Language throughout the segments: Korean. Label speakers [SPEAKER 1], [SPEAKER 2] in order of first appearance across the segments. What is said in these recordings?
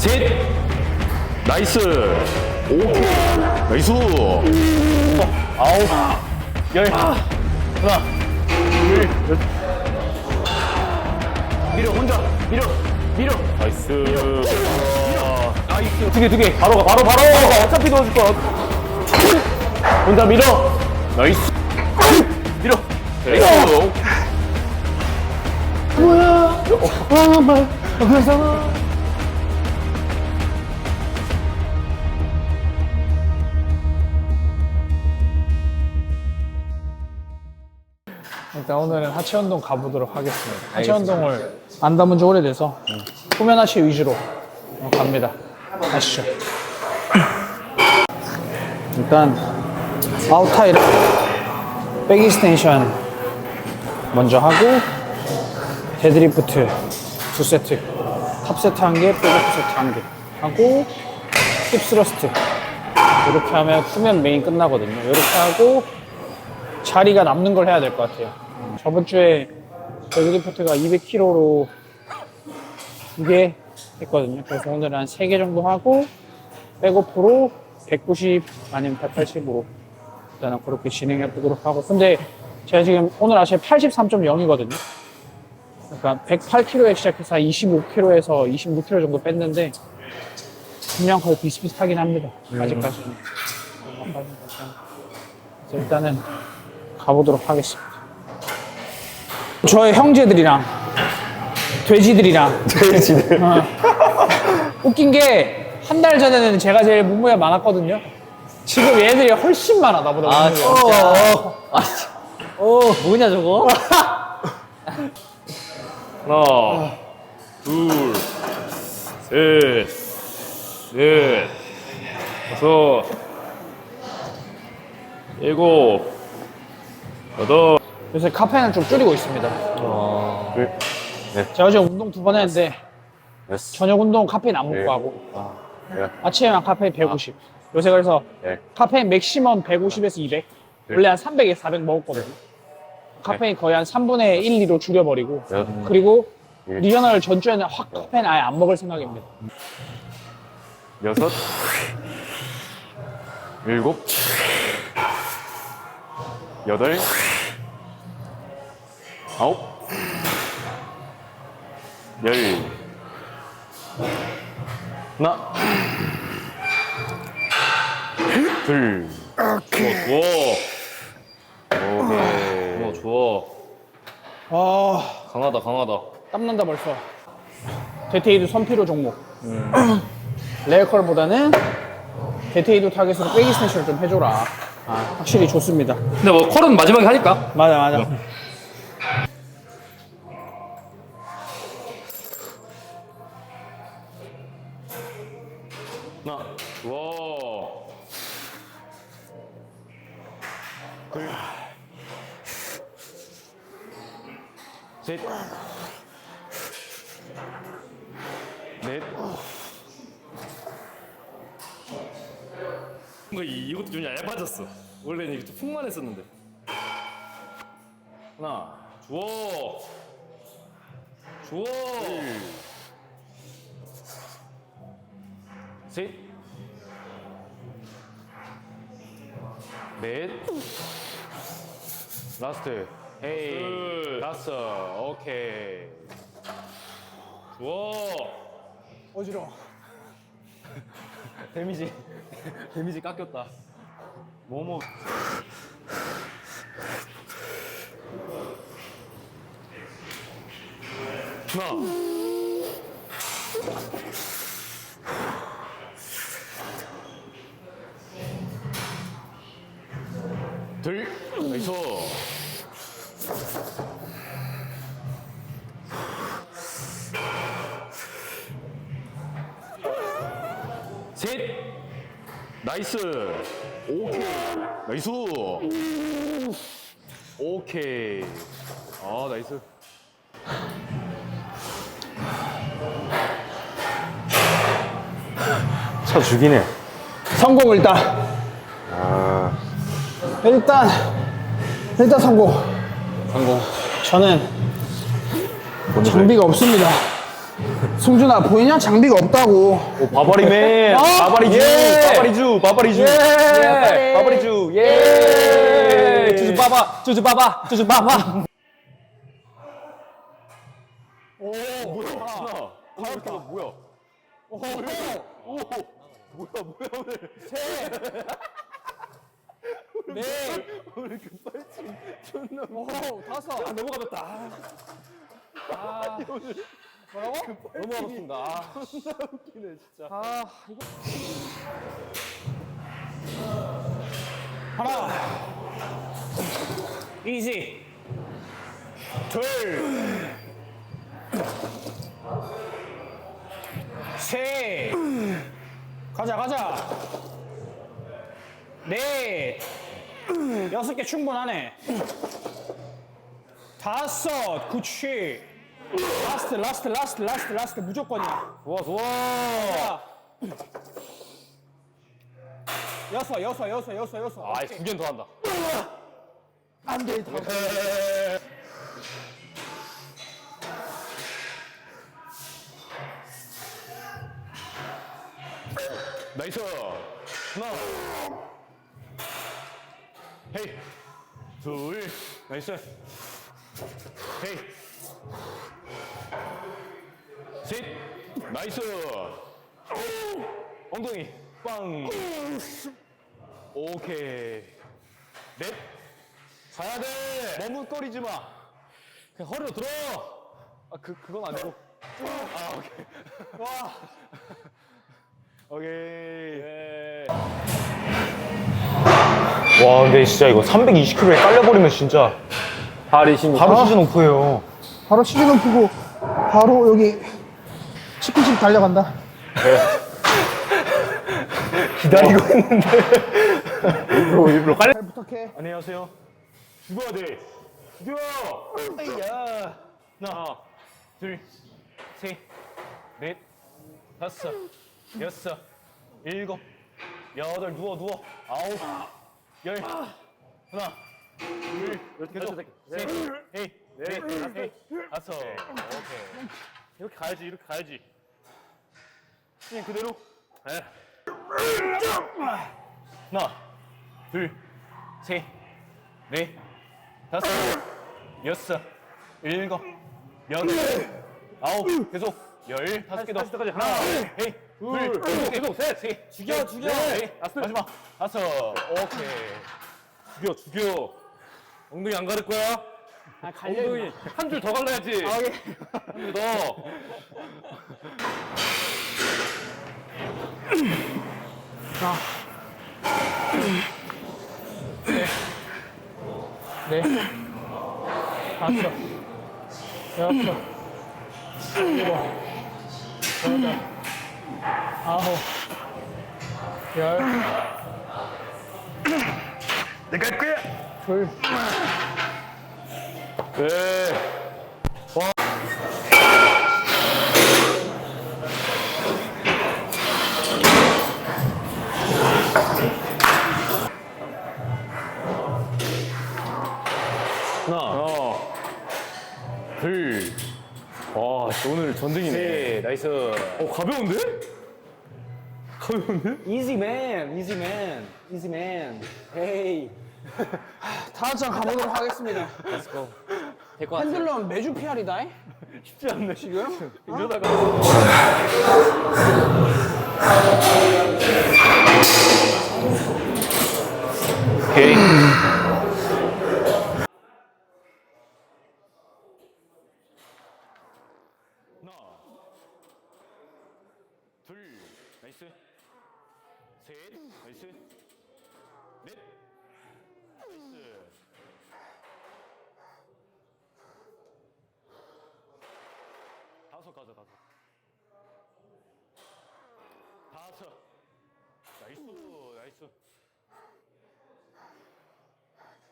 [SPEAKER 1] 셋. 나이스. 오케이. 나이스.
[SPEAKER 2] 아홉, 열, 하나, 둘,
[SPEAKER 1] 밀어 혼자. 밀어. 밀어. 나이스. 나이스.
[SPEAKER 2] 두 개, 두 개. 바로 가, 바로, 바로. 어차피 넣어줄 거야. 혼자 밀어.
[SPEAKER 1] 나이스.
[SPEAKER 2] 밀어.
[SPEAKER 1] 나이스.
[SPEAKER 2] 뭐야? 아, 말. 괜찮아.
[SPEAKER 3] 일단 오늘은 하체 운동 가보도록 하겠습니다. 하체 운동을 안 담은 지 오래돼서 후면 하체 위주로 갑니다. 가시죠. 일단 아웃타이를 백 익스텐션 먼저 하고 데드리프트 두 세트 탑 세트 한 개, 백오프 세트 한 개 하고 힙스러스트 이렇게 하면 후면 메인 끝나거든요. 이렇게 하고 자리가 남는 걸 해야 될 것 같아요. 저번 주에 데드리프트가 200kg로 두 개 했거든요. 그래서 오늘은 한 세 개 정도 하고 백오프로 190 아니면 180으로 일단은 그렇게 진행해 보도록 하고 근데 제가 지금 오늘 아침에 83.0이거든요. 그러니까 108kg에 시작해서 25kg에서 26kg 정도 뺐는데 분량 거의 비슷비슷하긴 합니다. 아직까지는. 아직까지는. 그래서 일단은 가보도록 하겠습니다. 저의 형제들이랑 돼지들이랑
[SPEAKER 2] 돼지들.
[SPEAKER 3] 어. 웃긴 게 한 달 전에는 제가 제일 몸무게 많았거든요. 지금 얘들이 훨씬 많아 나보다
[SPEAKER 4] 아
[SPEAKER 3] 몸무게가.
[SPEAKER 4] 진짜 아 진짜 어 뭐냐 저거
[SPEAKER 1] 하나, 둘, 셋, 넷, 다섯, 일곱, 여덟.
[SPEAKER 3] 요새 카페인을 좀 줄이고 있습니다.
[SPEAKER 4] 어...
[SPEAKER 3] 제가 어제 운동 두 번 했는데
[SPEAKER 2] 됐어.
[SPEAKER 3] 저녁 운동 카페인 안 먹고
[SPEAKER 2] 네.
[SPEAKER 3] 하고
[SPEAKER 2] 아, 그래.
[SPEAKER 3] 아침에만 카페인 150. 요새 그래서
[SPEAKER 2] 네.
[SPEAKER 3] 카페인 맥시멈 150에서 200. 원래 한 300에서 400 먹었거든요. 카페인 거의 한 3분의 1, 2로 줄여버리고
[SPEAKER 2] 네.
[SPEAKER 3] 그리고
[SPEAKER 2] 예.
[SPEAKER 3] 리저널 전주에는 확 카페인 아예 안 먹을 생각입니다.
[SPEAKER 1] 여섯, 일곱, 여덟, 아홉, 열, 하나, 둘, 오케이, 오케이,
[SPEAKER 4] 어 좋아.
[SPEAKER 3] 아.
[SPEAKER 4] 강하다 강하다.
[SPEAKER 3] 땀난다 벌써. 데테이드 선피로 종목. 레어컬보다는 데테이드 타겟으로 빼기 스매시를 좀 해줘라. 아, 확실히 좋습니다.
[SPEAKER 4] 근데 뭐 컬은 마지막에 하니까.
[SPEAKER 3] 맞아, 맞아.
[SPEAKER 1] 셋, 넷.
[SPEAKER 4] 뭔가 이- 이것도 좀 얇아졌어. 원래는 이게 좀 풍만 했었는데.
[SPEAKER 1] 하나,
[SPEAKER 4] 좋아 좋아
[SPEAKER 1] 셋, 넷, 라스트, 헤이,
[SPEAKER 4] 둘.
[SPEAKER 1] 다섯, 오케이.
[SPEAKER 4] 좋아
[SPEAKER 3] 어지러워.
[SPEAKER 4] 데미지 데미지 깎였다
[SPEAKER 1] 뭐뭐. 하나, 둘, 나이스. 나이스. 오케이, 나이스. 오케이. 아, 나이스.
[SPEAKER 2] 쳐 죽이네.
[SPEAKER 3] 성공 일단.
[SPEAKER 2] 아,
[SPEAKER 3] 일단 일단 성공.
[SPEAKER 4] 성공
[SPEAKER 3] 저는 장비가 없습니다. 승준아 보이냐? 장비가 없다고.
[SPEAKER 1] 오 바바리맨. 바바리주 바바리주 바바리주. 예. 바바리주. 예. 주주 바바 주주 바바 주주 바바 너무 어렵습니다 아.
[SPEAKER 3] 이지. 둘. 셋. 가자, 가자. 넷. 여섯 개 충분하네. 다섯. 그치. 라스트, 라스트, 라스트, 라스트, 라스트. 무조건이야.
[SPEAKER 1] 좋아 좋아
[SPEAKER 3] 여섯, 여섯, 여섯, 여섯, 여섯. 오케이.
[SPEAKER 1] 아두 개는 더 한다
[SPEAKER 3] 안 돼, 다.
[SPEAKER 4] 나이스.
[SPEAKER 1] 하나
[SPEAKER 4] 헤이. 둘. 나이스. 헤이. 나이스.
[SPEAKER 1] 엉덩이. 빵.
[SPEAKER 4] 오케이. 넷.
[SPEAKER 1] 가야 돼! 머뭇거리지 마. 그냥 허리로 들어! 아 그 그건 아니고. 아 오케이. 와. 오케이. 와 근데 진짜 이거 320kg에 깔려버리면 진짜 바로 시즌 오프예요.
[SPEAKER 3] 바로 시즌 오프고 바로 여기 치킨집 달려간다.
[SPEAKER 1] 기다리고 있는데 일부러 일부러 깔려
[SPEAKER 3] 잘 부탁해.
[SPEAKER 1] 안녕하세요
[SPEAKER 4] 죽어야 돼. 죽여.
[SPEAKER 1] 야 하나 둘 셋 넷 다섯 여섯 일곱 여덟 누워 누워 아홉 열 하나 둘 계속 셋 넷 넷 다섯 오케이
[SPEAKER 4] 이렇게 가야지. 이렇게 가야지.
[SPEAKER 1] 그냥 그대로
[SPEAKER 4] 에.
[SPEAKER 1] 하나 둘 셋 넷 다섯 여섯 일곱 여덟 아홉 계속 열 다섯 개더
[SPEAKER 4] 때까지
[SPEAKER 1] 하나 헤이 둘 계속 계속 셋 죽여 죽여 마지막 다섯 오케이
[SPEAKER 4] 죽여. 죽여. 엉덩이 안 가릴 거야?
[SPEAKER 3] 아,
[SPEAKER 4] 엉덩이 한 줄 더 갈라야지.
[SPEAKER 3] 아, 예.
[SPEAKER 4] 한 줄 더.
[SPEAKER 3] 네. 다섯. 여섯. 일곱. 여덟. 아홉. 열.
[SPEAKER 4] 내가 할 거야.
[SPEAKER 3] 둘.
[SPEAKER 4] 네. 가벼운데? 가벼운데?
[SPEAKER 3] 이지맨, 이지맨, 이지맨. 헤이. 다음 장 가보도록 하겠습니다.
[SPEAKER 1] 될것 같아
[SPEAKER 3] 핸들러는 매주 PR이다.
[SPEAKER 4] 쉽지 않네.
[SPEAKER 3] 지금?
[SPEAKER 4] 이러다가.
[SPEAKER 1] 오케이
[SPEAKER 4] 하나, 둘, 나이스. 셋, 나이스. 넷, 나이스. 다섯 가자, 다섯. 다섯. 나이스, 나이스.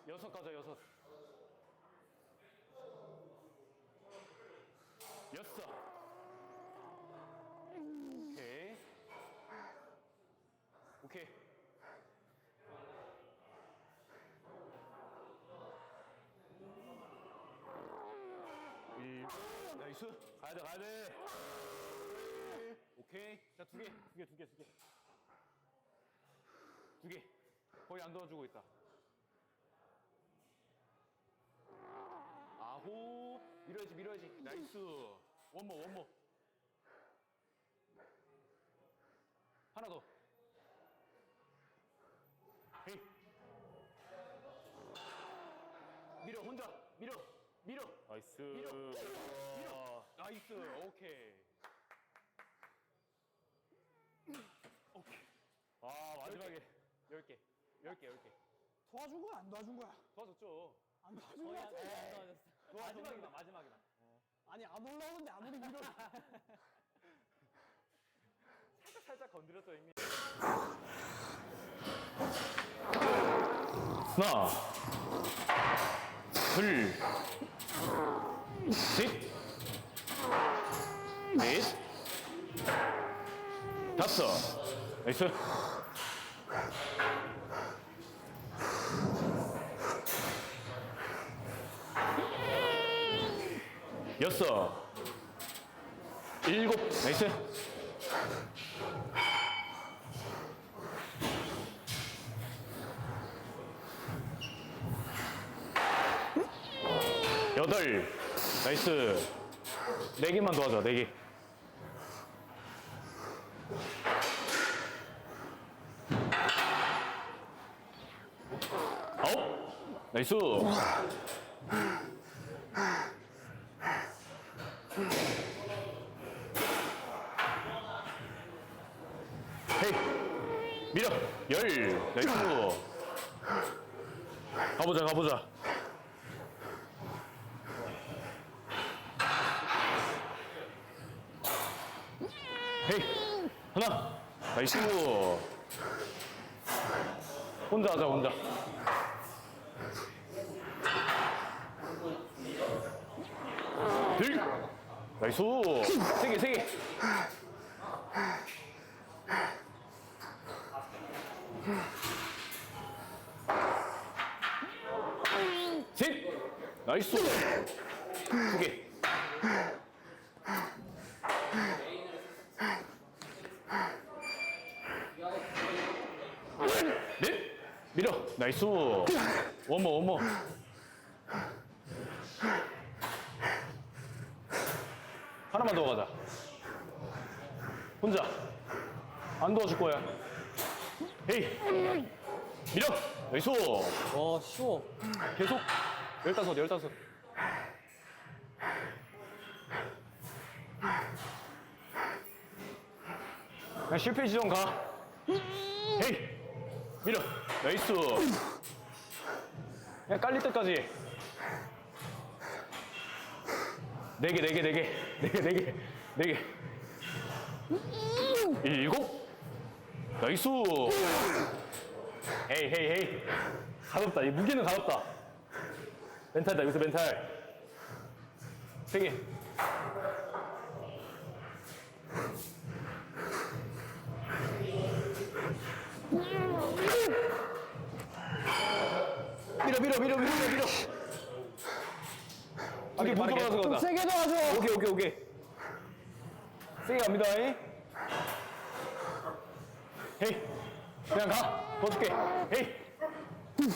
[SPEAKER 4] 여섯 가자, 여섯. 여섯. 오케이. 오케이. 일. 나이스. 가야 돼, 가야 돼.
[SPEAKER 1] 오케이. 자, 두 개, 두 개, 두 개, 두 개. 두 개. 거의 안 도와주고 있다. 아홉. 밀어야지, 밀어야지. 나이스. 원모, 원모. 하나 더. 헤이. 밀어, 혼자. 밀어, 밀어.
[SPEAKER 5] 나이스.
[SPEAKER 1] 밀어. 밀어.
[SPEAKER 5] 와.
[SPEAKER 1] 나이스. 오케이. 오케이.
[SPEAKER 5] 아, 마지막에.
[SPEAKER 1] 10개. 10개, 10개.
[SPEAKER 3] 도와준 거야 안 도와준 거야?
[SPEAKER 1] 도와줬죠.
[SPEAKER 3] 안 도와준 거야?
[SPEAKER 1] 마지막이다, 마지막이다.
[SPEAKER 3] 아니 안 올라오는데 아무리 밀어도
[SPEAKER 1] 살짝 살짝 건드렸어 이미.
[SPEAKER 5] 하나. 둘. 셋. 넷. 다섯. 나이스. 여섯. 일곱. 나이스. 여덟. 나이스. 네 개만 도와줘, 네 개. 아홉. 나이스. 헤이. 밀어. 열. 나이스. 가보자, 가보자. 헤이 하나 나이스 혼자 하자 혼자 둘. 나이스. 세 개 세 개. 셋. 나이스. 두 개. 넷. 밀어. 나이스. 원모 원모 하나만 더 가자 혼자 안 도와줄 거야 헤이 밀어 나이스
[SPEAKER 1] 와 쉬워. 계속. 열다섯 열다섯. 그냥 실패 지점 가. 헤이 밀어. 나이스 그냥 깔릴 때까지. 네 개 네 개 네 개. 네 개 네 개 네 개. 일곱. 나이스 헤이 헤이 헤이 가볍다. 이 무게는 가볍다. 멘탈이다. 여기서 멘탈. 세 개. 밀어 밀어 밀어 밀어 밀어. 이게 못 들어가서
[SPEAKER 3] 좀
[SPEAKER 1] 가자
[SPEAKER 3] 세게 도와줘
[SPEAKER 1] 오케이 오케이 오케이. 세게 갑니다. 잉. 헤이. 그냥 가. 도와줄게 헤이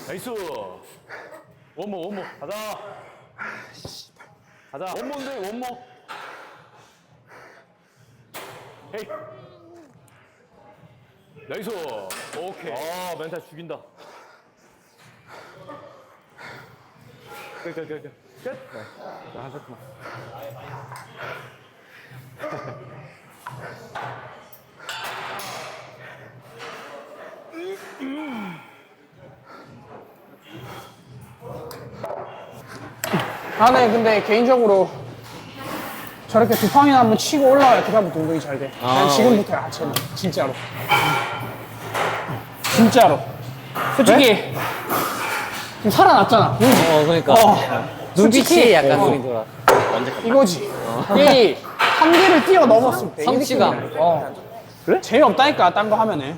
[SPEAKER 1] 나이스. 원모 원모. 가자. 가자. 원모인데 원모. 헤이. 나이스. 오케이. 아 멘탈 죽인다. 끝 끝 끝 끝. 끝? 네. 자, 한 세트만
[SPEAKER 3] 나는 근데 개인적으로 저렇게 두 팡이나 한번 치고 올라와야 그다음부터 운동이 잘 돼. 난 지금부터야, 저는 진짜로. 진짜로. 솔직히 좀 살아났잖아.
[SPEAKER 2] 어, 그러니까.
[SPEAKER 3] 어,
[SPEAKER 2] 눈빛이
[SPEAKER 3] 솔직히,
[SPEAKER 2] 약간
[SPEAKER 3] 어,
[SPEAKER 2] 눈이 돌아.
[SPEAKER 3] 이거지. 이 한계를 뛰어넘었을 때. 이
[SPEAKER 2] 성취감.
[SPEAKER 3] 느낌이야. 어. 그래? 재미없다니까, 딴 거 하면은.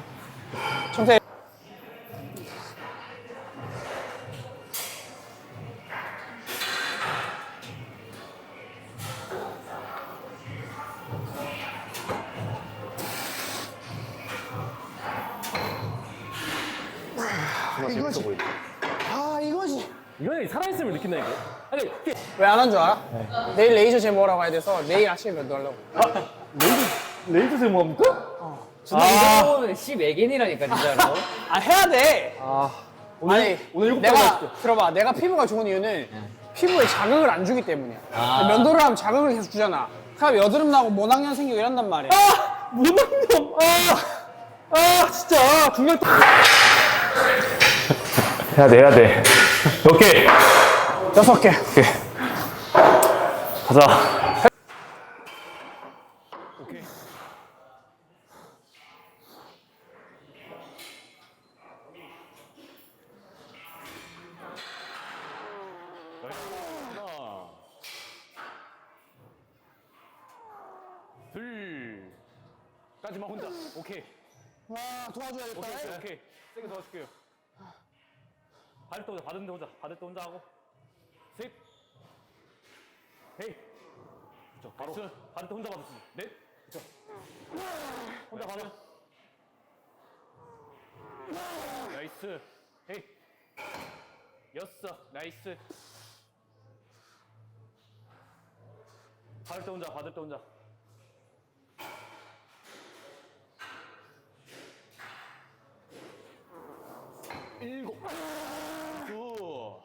[SPEAKER 4] 보이네.
[SPEAKER 3] 아 이거지.
[SPEAKER 1] 이거는 살아있음을 느낀다니까. 아니,
[SPEAKER 3] 왜 안 한 줄 알아? 내일 레이저 제모하러 가야 돼서 내일 아침에 면도 하려고.
[SPEAKER 1] 레이드 세모합니까?
[SPEAKER 2] 아, 이거는 10애견이라니까 진짜로.
[SPEAKER 3] 아 해야 돼.
[SPEAKER 1] 오늘,
[SPEAKER 3] 아니
[SPEAKER 1] 오늘 일곱
[SPEAKER 3] 내가
[SPEAKER 1] 번 했을게.
[SPEAKER 3] 들어봐 내가 피부가 좋은 이유는 피부에 자극을 안 주기 때문이야 면도를 하면 자극을 계속 주잖아 그럼 여드름 나고 모낭염 생기고 이런단 말이야
[SPEAKER 1] 아! 모낭염! 아! 아, 진짜. 중요한
[SPEAKER 4] 해야 돼, 해야 돼. 오케이.
[SPEAKER 3] 여섯 개
[SPEAKER 4] 가자.
[SPEAKER 1] 하나. 둘. 까지만 혼자. 오케이.
[SPEAKER 3] 와 도와줘야겠다
[SPEAKER 1] 오케이, 오케이. 세게 도와줄게요. 받을 때 혼자, 받을 때 혼자, 받을 때 혼자 하고. 셋. 헤이. 그쵸, 바로. 받을 때 혼자 받았습니 넷. 그쵸. 혼자 받아. 나이스. 헤이. 여섯. 나이스. 받을 때 혼자, 받을 때 혼자. 일곱. 구.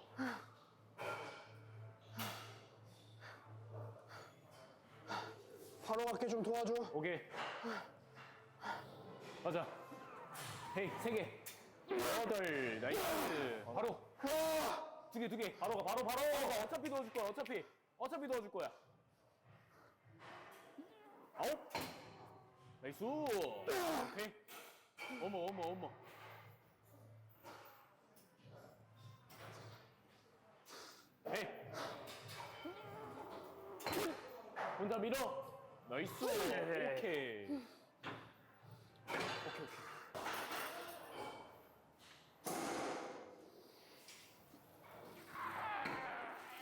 [SPEAKER 3] 바로 갈게 좀 도와줘
[SPEAKER 1] 오케이. 가자. 헤이, 세 개. 여덟. 나이스. 바로. 두 개, 두 개. 바로 가, 바로, 바로. 어차피 도와줄 거야, 어차피. 어차피 도와줄 거야. 아홉. 나이스. 오케이. 어머, 어머, 어머. 헤이. 혼자 밀어. 나이스. 오케이. 오케이, 오케이.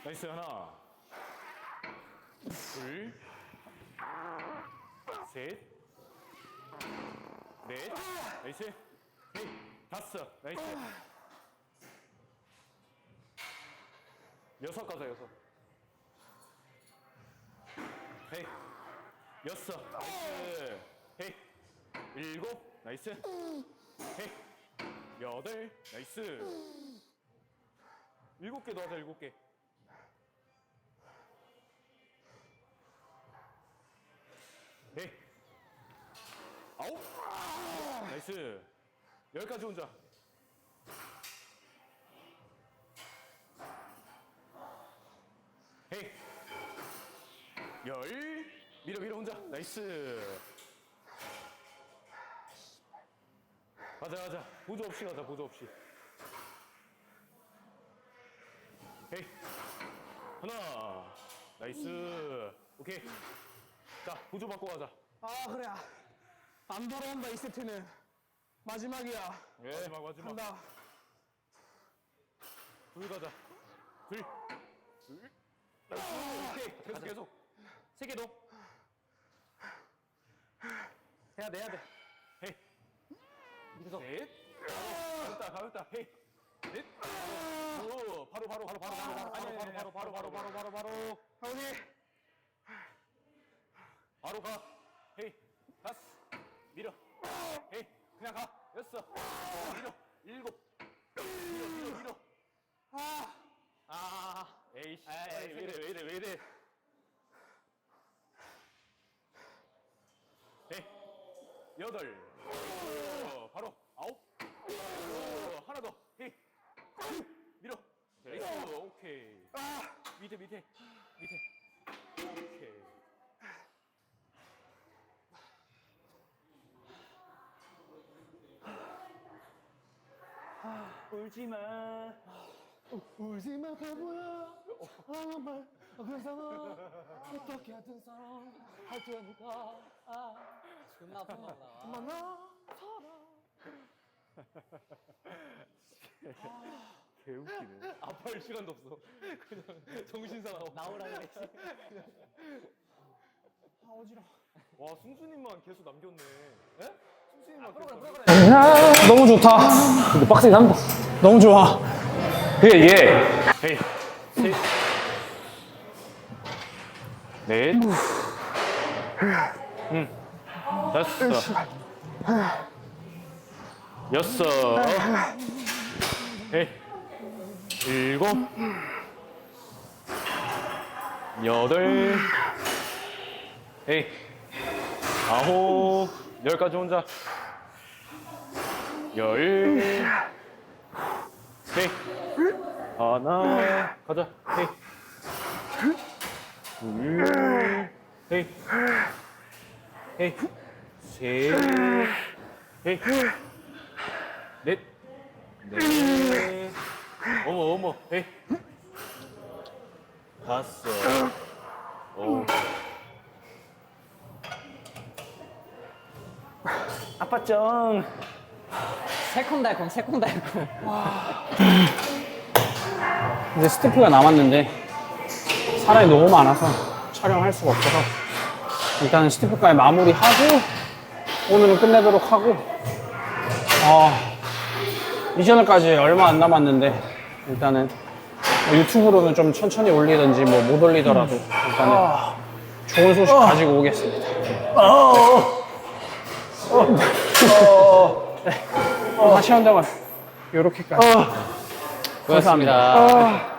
[SPEAKER 1] 나이스 하나. 둘. 셋. 넷. 나이스. 넷. 다섯. 나이스. 여섯 가자 여섯. 헤이. 여섯. 나이스. 헤이. 일곱. 나이스. 헤이. 여덟. 나이스. 일곱 개더 하자 일곱 개. 헤이. 아홉. 나이스. 열까지 혼자. 헤이. 열. 밀어 밀어 혼자. 나이스. 가자 가자. 보조 없이 가자 보조 없이. 헤이. 하나. 나이스. 오케이. 자 보조 받고 가자.
[SPEAKER 3] 아 그래 안 돌아온다 이 세트는 마지막이야
[SPEAKER 1] 예. 마지막 마지막.
[SPEAKER 3] 간다
[SPEAKER 1] 둘 가자. 둘. 둘. 나이스. 오케이. 계속 계속. 세 개 더. 해야 돼 해야 돼. 헤이. 밑에서. 넷. 가볍다 가볍다. 헤이. 넷. 오. 바로 바로 바로 바로 바로 바로 바로 바로 바로 바로 바로 바로 바로.
[SPEAKER 3] 형님
[SPEAKER 1] 바로 가. 헤이. 다섯. 밀어. 헤이. 그냥 가. 여섯. 밀어. 일곱. 밀어 밀어 밀어. 아. 아. 에이씨. 에이, 왜 이래 왜 이래 왜 이래. 헤이. 여덟. 오, 바로 아홉. 오, 하나 더. 헤이. 밀어. 나이스. 오케이. 밑에 밑에 밑에. 오케이. 울지 마. 울지 마, 바보야. 아무 말. 그래서 어떻게 하든 사랑 할 테니까.
[SPEAKER 2] 존나 아픈 거 봐.
[SPEAKER 1] 만나 개웃기네. 아파할 시간도 없어. 그냥 정신 사나워.
[SPEAKER 2] 나오라 그랬지.
[SPEAKER 3] 아 어지러워
[SPEAKER 1] 와 승수님만 계속 남겼네. 예? 승수님만 계속
[SPEAKER 2] 프로그램,
[SPEAKER 1] 남겼네.
[SPEAKER 3] 너무 좋다
[SPEAKER 2] 근데 빡세게 한다.
[SPEAKER 3] 너무 좋아.
[SPEAKER 2] 그게 이게
[SPEAKER 1] 셋, 넷, 음, 다섯, 여섯, 헤이, 일곱, 여덟, 헤이, 아홉, 열까지 혼자, 열, 헤이. 하나. 가자. 헤이. 둘. 헤이. 헤이 셋. 헤이 넷. 넷. 어머 어머. 헤이 다섯. 오. 아빠 짱
[SPEAKER 2] 새콤달콤 새콤달콤.
[SPEAKER 3] 이제 스태프가 남았는데 사람이 너무 많아서 촬영할 수가 없어서 일단은 스태프까지 마무리하고 오늘은 끝내도록 하고. 아 미션을까지 얼마 안 남았는데 일단은 뭐 유튜브로는 좀 천천히 올리든지 뭐 못 올리더라도 일단은 좋은 소식 가지고 오겠습니다. 네. 다시 한다면 이렇게까지.
[SPEAKER 2] 고맙습니다.